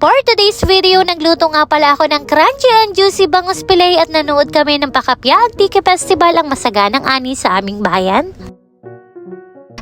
For today's video, nagluto nga pala ako ng crunchy and juicy bangus pilay at nanood kami ng Pakapya Tiki Festival ang masaganang ani sa aming bayan.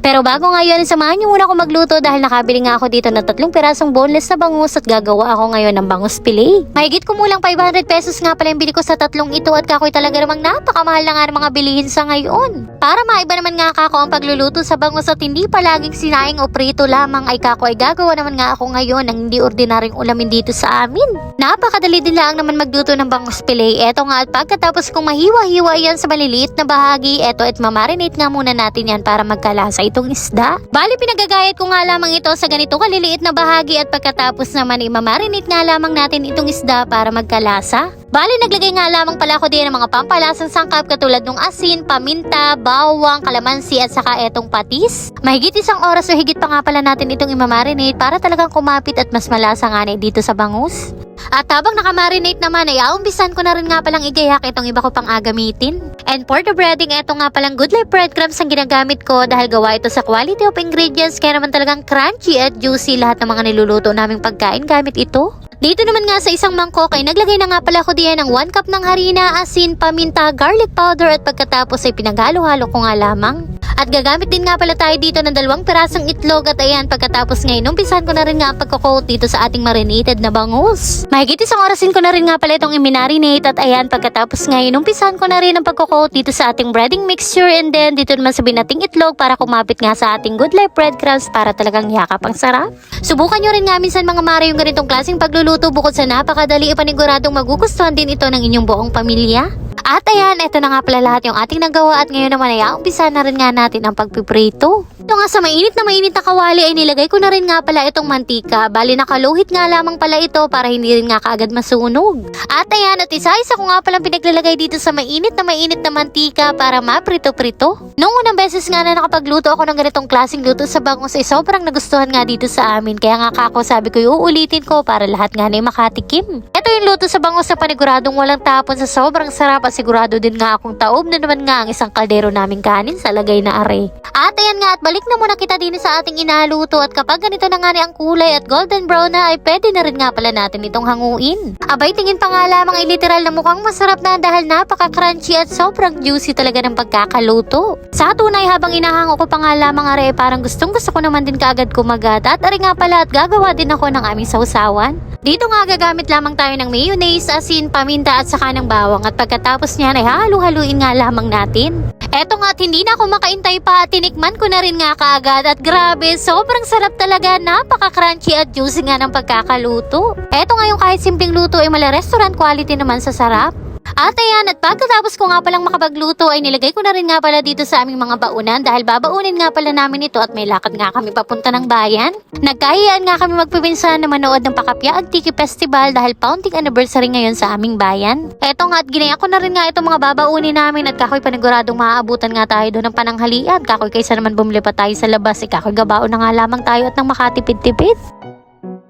Pero bago nga yun, samahan niyo muna ako magluto dahil nakabili nga ako dito ng tatlong pirasong boneless na bangus at gagawa ako ngayon ng bangus pilay. Mahigit kumulang 500 pesos nga pala yung bili ko sa tatlong ito at kakoy talaga namang napakamahal na nga ng mga bilihin sa ngayon. Para maiba naman nga kako ang pagluluto sa bangus at hindi palaging sinaing o prito lamang ay kako ay gagawa naman nga ako ngayon ng hindi ordinaryong ulamin dito sa amin. Napakadali din lang naman magluto ng bangus pilay. Eto nga at pagkatapos kong mahiwa-hiwa yan sa maliliit na bahagi, eto at mamarinate nga muna natin yan para magkalasa itong isda. Bali pinagagayat ko nga lamang ito sa ganito kaliliit na bahagi at pagkatapos naman imamarinate nga lamang natin itong isda para magkalasa. Bali naglagay nga lamang pala ako din ng mga pampalasang sangkap katulad ng asin, paminta, bawang, kalamansi at saka etong patis. Mahigit isang oras o higit pa nga pala natin itong imamarinate para talagang kumapit at mas malasa nga na dito sa bangus. At habang nakamarinate naman ay aumpisan ko na rin nga palang igayak itong iba ko pang agamitin. And for the breading, eto nga palang Good Life breadcrumbs ang ginagamit ko dahil gawa ito sa quality of ingredients kaya naman talagang crunchy at juicy lahat ng mga niluluto naming pagkain gamit ito. Dito naman nga sa isang mangkok ay naglagay na nga pala ko diyan ng 1 cup ng harina, asin, paminta, garlic powder at pagkatapos ay pinaghalo-halo ko nga lamang. At gagamit din nga pala tayo dito ng dalawang pirasong itlog at ayan pagkatapos ngayon umpisan ko na rin nga ang pagkukot dito sa ating marinated na bangus. Mahigit isang orasin ko na rin nga pala itong iminarinate at ayan pagkatapos ngayon umpisan ko na rin ang pagkukot dito sa ating breading mixture and then dito naman sa binating itlog para kumapit nga sa ating good life breadcrumbs para talagang yakap ang sarap. Subukan nyo rin nga minsan mga mare yung ganitong klaseng pagluluto bukod sa napakadali ipaniguradong magugustuhan din ito ng inyong buong pamilya. At ayan, ito na nga pala lahat yung ating nagawa at ngayon naman ay umpisa na rin nga natin ang pagpiprito. Ito nga sa mainit na mainit na kawali ay nilagay ko na rin nga pala itong mantika. Bali nakaluhit nga lamang pala ito para hindi rin nga kaagad masunog. At ayan, at isa-isa ko nga palang pinaglalagay dito sa mainit na mainit na mantika para maprito-prito. Noong unang beses nga na nakapagluto ako ng ganitong klaseng luto sa bangus ay sobrang nagustuhan nga dito sa amin. Kaya nga kako sabi ko uulitin ko para lahat nga na makatikim. Ito yung luto sa bangus na paniguradong walang tapon sa sobrang sarap at sigurado din nga akong taob na naman nga ang isang kaldero naming kanin sa lagay na are. At ayan nga at na muna kita din sa ating inaluto at kapag ganito na nga ang kulay at golden brown na ay pwede na rin nga pala natin itong hanguin. Abay tingin pa nga lamang ay literal na mukhang masarap na dahil napaka-crunchy at sobrang juicy talaga ng pagkakaluto. Sa tunay habang inahango ko pa nga lamang are parang gustong gusto ko naman din kaagad kumagat at ari nga pala at gagawa din ako ng aming sausawan. Dito nga gagamit lamang tayo ng mayonnaise, asin, paminta at saka ng bawang at pagkatapos niyan ay halu-haluin nga lamang natin. Eto nga at hindi na ako makaintay pa at tinikman ko na rin nga kaagad at grabe, sobrang sarap talaga, napaka-crunchy at juicy nga ng pagkakaluto. Eto nga yung kahit simpleng luto ay mala restaurant quality naman sa sarap. At ayan, at pagkatapos ko nga palang makapagluto ay nilagay ko na rin nga pala dito sa aming mga baunan dahil babaunin nga pala namin ito at may lakad nga kami papunta ng bayan. Nagkahiyaan nga kami magpipinsan na manood ng Pakapya Agtiki Festival dahil pounding anniversary ngayon sa aming bayan. Eto nga at ginaya ko na rin nga itong mga babaunin namin at kakoy paniguradong maaabutan nga tayo doon ng pananghalian. Kakoy kaysa naman bumili pa tayo sa labas, eh kakoy gabaon na nga lamang tayo at nang makatipid-tipid.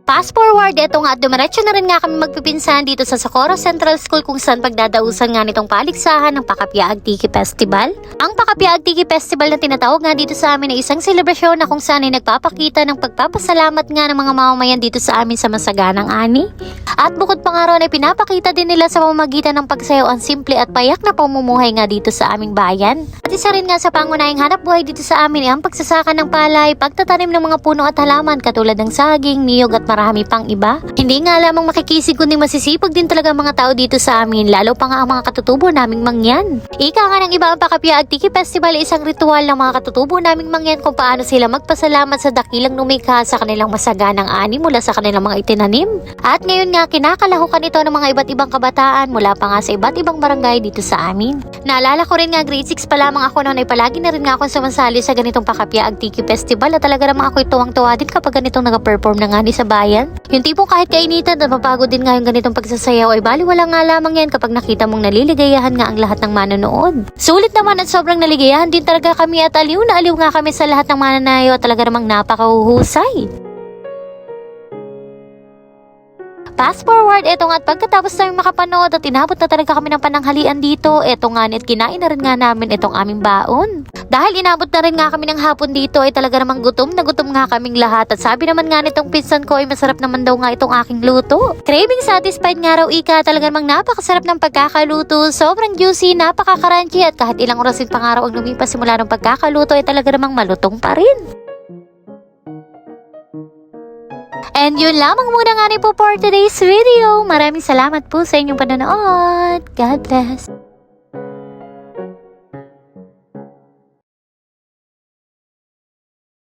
Fast forward, eto nga at dumiretso na rin nga kami magpipinsan dito sa Socorro Central School kung saan pagdadausan nga nitong paligsahan ng Pakapya Agtiki Festival. Ang Pakapya Agtiki Festival na tinatawag nga dito sa amin ay isang selebrasyon na kung saan ay nagpapakita ng pagpapasalamat nga ng mga mamamayan dito sa amin sa masaganang ani. At bukod pa nga ron ay pinapakita din nila sa pamamagitan ng pagsayaw ang simple at payak na pamumuhay nga dito sa aming bayan. At isa rin nga sa pangunahing hanap buhay dito sa amin ay ang pagsasaka ng palay, pagtatanim ng mga puno at halaman katulad ng saging, niyog at marami pang iba. Hindi nga lamang makikisig kundi masisipag din talaga mga tao dito sa amin, lalo pa nga ang mga katutubo naming mangyan. Ika nga ng iba ang Pakapya Agtiki Festival ay isang ritual ng mga katutubo naming mangyan kung paano sila magpasalamat sa dakilang numikha sa kanilang masaganang ani mula sa kanilang mga itinanim. At ngayon nga kinakalahukan ito ng mga iba't ibang kabataan mula pa nga sa iba't ibang barangay dito sa amin. Naalala ko rin nga grade 6 pa lamang ako noon ay palagi na rin nga akong sumasali sa ganitong Pakapya Agtiki Festival at talaga namang ako'y tuwang-tuwa din kapag ganitong nag-perform na nga ni sa bayan. Yung tipong kahit kainitan at mapagod din nga yung ganitong pagsasayaw ay baliwala nga lamang yan kapag nakita mong naliligayahan nga ang lahat ng manonood. Sulit naman at sobrang naligayahan din talaga kami at aliw na aliw nga kami sa lahat ng mananayo at talaga namang napakahuhusay. Fast forward, eto nga at pagkatapos namin makapanood at inabot na talaga kami ng pananghalian dito, eto nga at kinain na rin nga namin itong aming baon. Dahil inabot na rin nga kami ng hapon dito ay talaga namang gutom na gutom nga kaming lahat at sabi naman nga nitong pinsan ko ay masarap naman daw nga itong aking luto. Craving satisfied nga raw ika talaga namang napakasarap ng pagkakaluto, sobrang juicy, napaka-crunchy at kahit ilang orasin pa nga raw ang lumipas simula ng pagkakaluto ay talaga namang malutong pa rin. And yun lamang muna nga po for today's video. Maraming salamat po sa inyong panonood. God bless.